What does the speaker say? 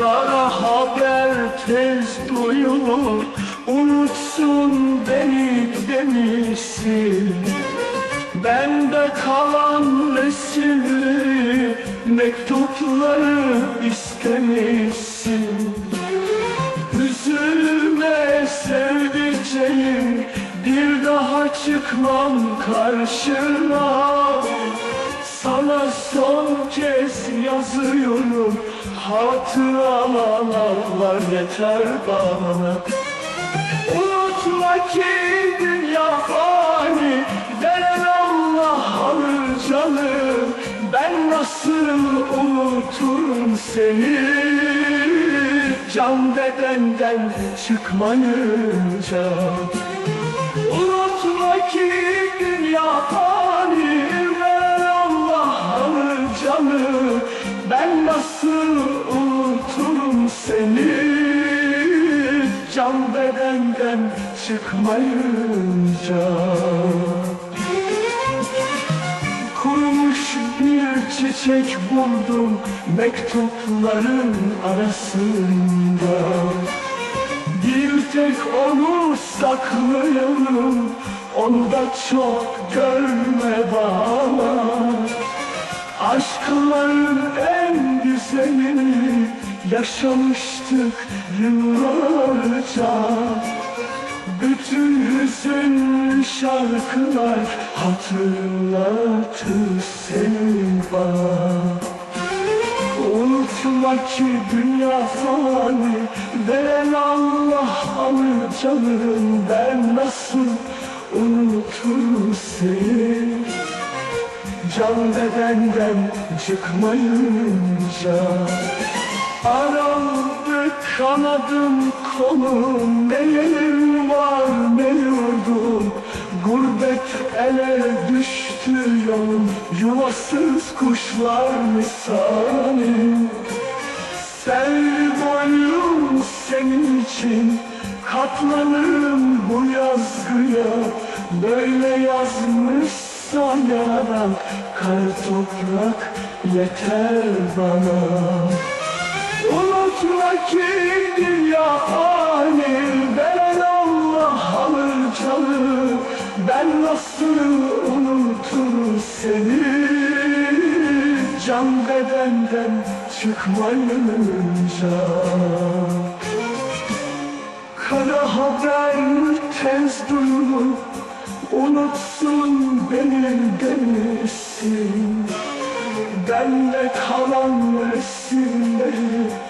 Kara haber tez duyulur Unutsun beni demişsin. Bende kalan resimli Mektupları istemişsin. Üzülme sevdiceğim Bir daha çıkmam karşına Sana son kez yazıyorum Hatıralar yeter bana. Unutma ki dünya fani Veren Allah alır canım Ben nasıl unuturum seni. Can bedenden çıkmayınca. Unutma ki dünya fani Can bedenden çıkmayınca. Kurumuş bir çiçek buldum Mektupların arasında. Bir tek onu saklıyorum Onda çok görme bana. Aşkların yaşamıştık yıllarca. Bütün hüzün şarkılar hatırlatır seni bana. Unutma ki dünya fani Veren Allah alır canım. Ben nasıl unuturum seni? Can bedenden çıkmayınca kanadım kolum Ne yerim var ne yurdum Gurbet ele düştü yolum Yuvasız kuşlar misali. Selvi boylum senin için Katlanırım bu yazgıya. Böyle yazmışsan yaradan Kar toprak yeter bana Ki dünya fani Veren Allah alır Ben nasıl unuturum seni. Can bedenden çıkmayınca Kara haber tez duyulur Unutsun beni demişsin. Benle kalan resimleri